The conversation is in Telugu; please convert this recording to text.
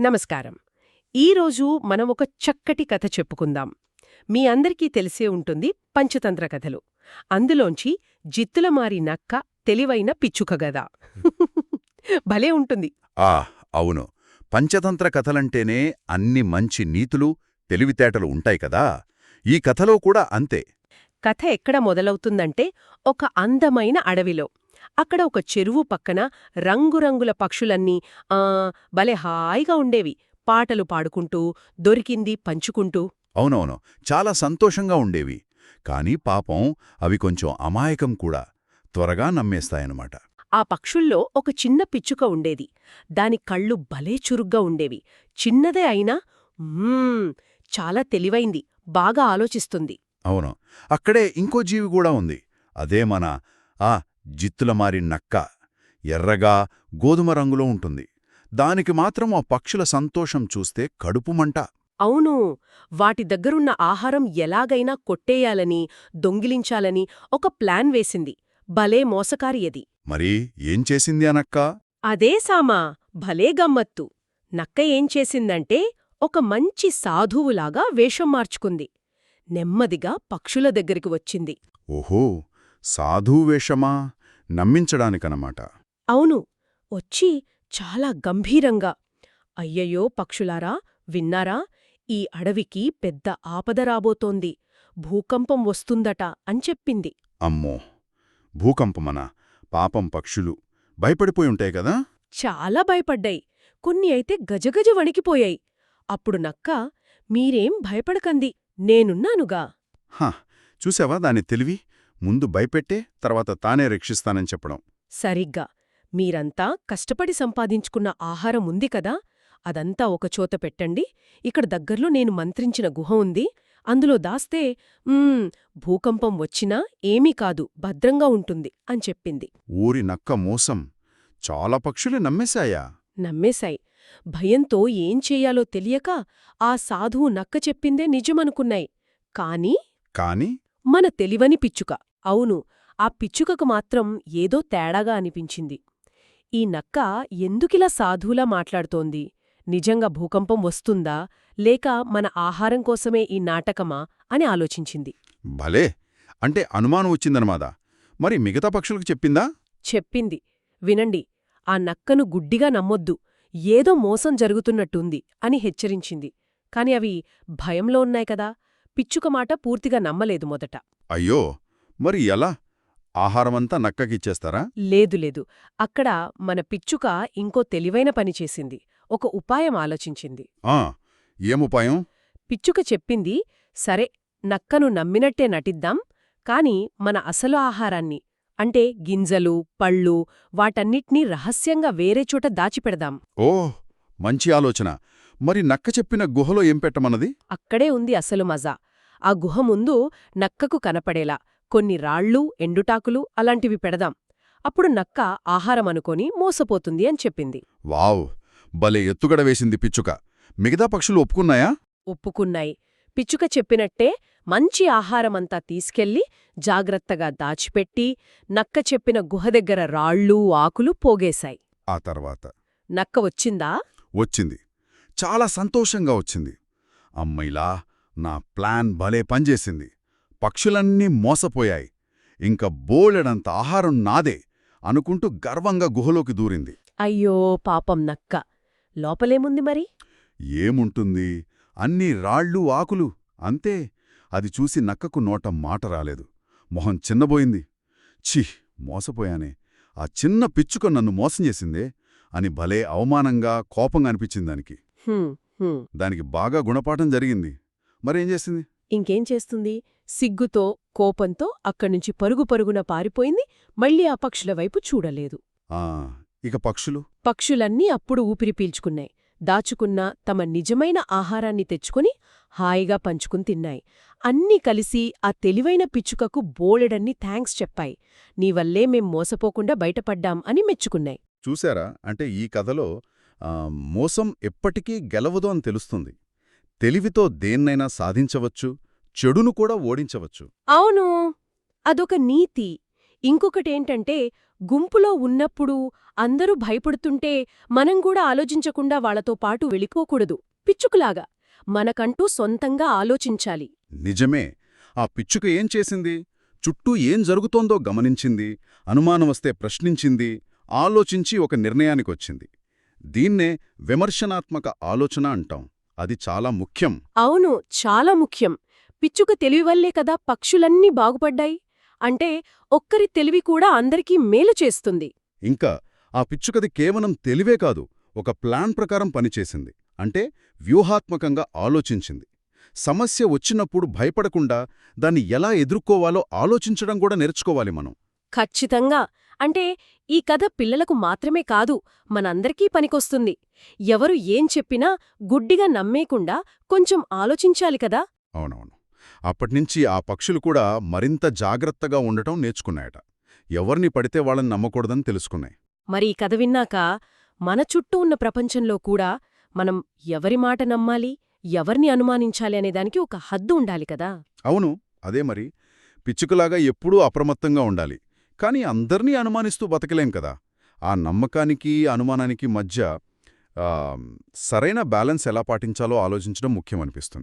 నమస్కారం. ఈరోజు మనం ఒక చక్కటి కథ చెప్పుకుందాం. మీ అందరికీ తెలిసే ఉంటుంది పంచతంత్ర కథలు. అందులోంచి జిత్తులమారి నక్క తెలివైన పిచ్చుక గద. భలే ఉంటుంది. ఆ అవును. పంచతంత్ర కథలంటేనే అన్ని మంచి నీతులు తెలివితేటలు ఉంటాయి కదా? ఈ కథలో కూడా అంతే. కథ ఎక్కడ మొదలవుతుందంటే ఒక అందమైన అడవిలో. అక్కడ ఒక చెరువు పక్కన రంగురంగుల పక్షులన్నీ ఆ భలే హాయిగా ఉండేవి. పాటలు పాడుకుంటూ దొరికింది పంచుకుంటూ. అవునవును. చాలా సంతోషంగా ఉండేవి. కాని పాపం అవి కొంచెం అమాయకం కూడా. త్వరగా నమ్మేస్తాయన్నమాట. ఆ పక్షుల్లో ఒక చిన్న పిచ్చుక ఉండేది. దాని కళ్ళు భలే చురుగ్గా ఉండేవి. చిన్నదే అయినా చాలా తెలివైంది. బాగా ఆలోచిస్తుంది. అవును. అక్కడే ఇంకో జీవి కూడా ఉంది. అదే మన ఆ జిత్తులమారి నక్క ఎర్రగా గోధుమ రంగులో ఉంటుంది. దానికి మాత్రం ఆ పక్షుల సంతోషం చూస్తే కడుపుమంట అవును వాటి దగ్గరున్న ఆహారం ఎలాగైనా కొట్టేయాలని దొంగిలించాలని ఒక ప్లాన్ వేసింది. భలే మోసకారి అది. మరి ఏం చేసింది అనక్క అదే సామా భలే గమ్మత్తు. నక్క ఏం చేసిందంటే ఒక మంచి సాధువులాగా వేషం మార్చుకుంది. నెమ్మదిగా పక్షుల దగ్గరికి వచ్చింది. ఓహో! సాధువేషమా నమ్మించడానికనమాట అవును వచ్చి చాలా గంభీరంగా. అయ్యయ్యో పక్షులారా విన్నారా? ఈ అడవికి పెద్ద ఆపద రాబోతోంది. భూకంపం వస్తుందట అని చెప్పింది. అమ్మో! భూకంపమన? పాపం పక్షులు. భయపడిపోయి ఉంటాయి కదా? చాలా భయపడ్డాయి. కొన్ని అయితే గజగజ వణికిపోయాయి. అప్పుడు నక్క మీరేం భయపడకంది నేనున్నానుగా. హ చూసావా దాని తెలివి? ముందు భయపెట్టే తర్వాత తానే రక్షిస్తానని చెప్పడం. సరిగ్గా. మీరంతా కష్టపడి సంపాదించుకున్న ఆహారం ఉంది కదా? అదంతా ఒకచోట పెట్టండి. ఇక్కడ దగ్గర్లో నేను మంత్రించిన గుహ ఉంది. అందులో దాస్తే భూకంపం వచ్చినా ఏమీ కాదు భద్రంగా ఉంటుంది అని చెప్పింది. ఊరి నక్క మోసం. చాలా పక్షులు నమ్మేశాయా? నమ్మేశాయి. భయంతో ఏం చెయ్యాలో తెలియక ఆ సాధువు నక్క చెప్పిందే నిజమనుకున్నాయి. కాని కాని? మన తెలివని పిచ్చుక. అవును ఆ పిచ్చుకకు మాత్రం ఏదో తేడాగా అనిపించింది. ఈ నక్క ఎందుకిలా సాధువులా మాట్లాడుతోంది? నిజంగా భూకంపం వస్తుందా? లేక మన ఆహారం కోసమే ఈ నాటకమా? అని ఆలోచించింది. భలే! అంటే అనుమానం వచ్చిందనమాట మరి మిగతా పక్షులకు చెప్పిందా? చెప్పింది. వినండి ఆ నక్కను గుడ్డిగా నమ్మొద్దు. ఏదో మోసం జరుగుతున్నట్టుంది అని హెచ్చరించింది. కాని అవి భయంలో ఉన్నాయి కదా? పిచ్చుక మాట పూర్తిగా నమ్మలేదు మొదట. అయ్యో! మరి ఎలా? ఆహారమంతా నక్కకిచ్చేస్తారా? లేదు లేదు. అక్కడ మన పిచ్చుక ఇంకో తెలివైన పని చేసింది. ఒక ఉపాయం ఆలోచించింది. ఆ ఏముపాయం పిచ్చుక చెప్పింది సరే నక్కను నమ్మినట్టే నటిద్దాం కాని మన అసలు ఆహారాన్ని అంటే గింజలు పళ్ళు వాటన్నిట్నీ రహస్యంగా వేరే చోట దాచిపెడదాం. ఓ మంచి ఆలోచన. మరి నక్క చెప్పిన గుహలో ఏం పెట్టమన్నది? అక్కడే ఉంది అసలు మజా. ఆ గుహ ముందు నక్కకు కనపడేలా కొన్ని రాళ్ళు ఎండుటాకులు అలాంటివి పెడదాం. అప్పుడు నక్క ఆహారమనుకొని మోసపోతుంది అని చెప్పింది. వావ్! భలే ఎత్తుగడ వేసింది పిచ్చుక. మిగతా పక్షులు ఒప్పుకున్నాయా? ఒప్పుకున్నాయి. పిచ్చుక చెప్పినట్టే మంచి ఆహారమంతా తీసుకెళ్ళి జాగ్రత్తగా దాచిపెట్టి నక్క చెప్పిన గుహ దగ్గర రాళ్ళూ ఆకులు పోగేశాయి. ఆ తర్వాత? నక్క వచ్చిందా? వచ్చింది. చాలా సంతోషంగా వచ్చింది. అమ్మైలా నా ప్లాన్ భలే పనిచేసింది. పక్షులన్నీ మోసపోయాయి. ఇంక బోలెడంత ఆహారం నాదే అనుకుంటూ గర్వంగా గుహలోకి దూరింది. అయ్యో పాపం నక్క. లోపలేముంది మరి? ఏముంటుంది? అన్నీ రాళ్ళు ఆకులు. అంతే. అది చూసి నక్కకు నోట మాట రాలేదు. మొహం చిన్నబోయింది. ఛీ! మోసపోయానే. ఆ చిన్న పిచ్చుక నన్ను మోసం చేసిందే అని భలే అవమానంగా కోపంగా అనిపించింది దానికి. దానికి బాగా గుణపాఠం జరిగింది. మరేం చేసింది? ఇంకేం చేస్తుంది? సిగ్గుతో కోపంతో అక్కడ్నుంచి పరుగు పరుగున పారిపోయింది. మళ్ళీ ఆ పక్షుల వైపు చూడలేదు. ఆ ఇక పక్షులు? పక్షులన్నీ అప్పుడు ఊపిరి పీల్చుకున్నాయి. దాచుకున్న తమ నిజమైన ఆహారాన్ని తెచ్చుకుని హాయిగా పంచుకుని తిన్నాయి. అన్నీ కలిసి ఆ తెలివైన పిచ్చుకకు బోలెడన్ని థ్యాంక్స్ చెప్పాయి. నీవల్లే మేం మోసపోకుండా బయటపడ్డాం అని మెచ్చుకున్నాయి. చూశారా అంటే ఈ కథలో మోసం ఎప్పటికీ గెలవదు అని తెలుస్తుంది. తెలివితో దేన్నైనా సాధించవచ్చు చెడును కూడా ఓడించవచ్చు. అవును అదొక నీతి. ఇంకొకటేంటంటే గుంపులో ఉన్నప్పుడు అందరూ భయపడుతుంటే మనం కూడా ఆలోచించకుండా వాళ్ళతో పాటు వెళ్ళిపోకూడదు. పిచ్చుకలాగా మనకంటూ సొంతంగా ఆలోచించాలి. నిజమే. ఆ పిచ్చుక ఏం చేసింది? చుట్టూ ఏం జరుగుతోందో గమనించింది అనుమానమొస్తే ప్రశ్నించింది ఆలోచించి ఒక నిర్ణయానికొచ్చింది. దీన్నే విమర్శనాత్మక ఆలోచన అంటాం. అది చాలా ముఖ్యం. అవును చాలా ముఖ్యం. పిచ్చుక తెలివి వల్లే కదా పక్షులన్నీ బాగుపడ్డాయి? అంటే ఒక్కరి తెలివి కూడా అందరికీ మేలు చేస్తుంది. ఇంకా ఆ పిచ్చుకది కేవలం తెలివే కాదు ఒక ప్లాన్ ప్రకారం పనిచేసింది. అంటే వ్యూహాత్మకంగా ఆలోచించింది. సమస్య వచ్చినప్పుడు భయపడకుండా దాన్ని ఎలా ఎదుర్కోవాలో ఆలోచించడం కూడా నేర్చుకోవాలి మనం. ఖచ్చితంగా. అంటే ఈ కథ పిల్లలకు మాత్రమే కాదు మనందరికీ పనికొస్తుంది. ఎవరు ఏం చెప్పినా గుడ్డిగా నమ్మేకుండా కొంచెం ఆలోచించాలి కదా? అవునవును. అప్పటినుంచి ఆ పక్షులు కూడా మరింత జాగ్రత్తగా ఉండటం నేర్చుకున్నాయట. ఎవరిని పడితే వాళ్ళని నమ్మకూడదని తెలుసుకున్నాయి. మరి ఈ కథ విన్నాక మన చుట్టూ ఉన్న ప్రపంచంలో కూడా మనం ఎవరి మాట నమ్మాలి ఎవర్ని అనుమానించాలి అనేదానికి ఒక హద్దు ఉండాలి కదా? అవును. అదే మరి. పిచ్చుకలాగా ఎప్పుడూ అప్రమత్తంగా ఉండాలి. కానీ అందర్నీ అనుమానిస్తూ బతకలేం కదా. ఆ నమ్మకానికి అనుమానానికి మధ్య సరైన బ్యాలెన్స్ ఎలా పాటించాలో ఆలోచించడం ముఖ్యమనిపిస్తుంది.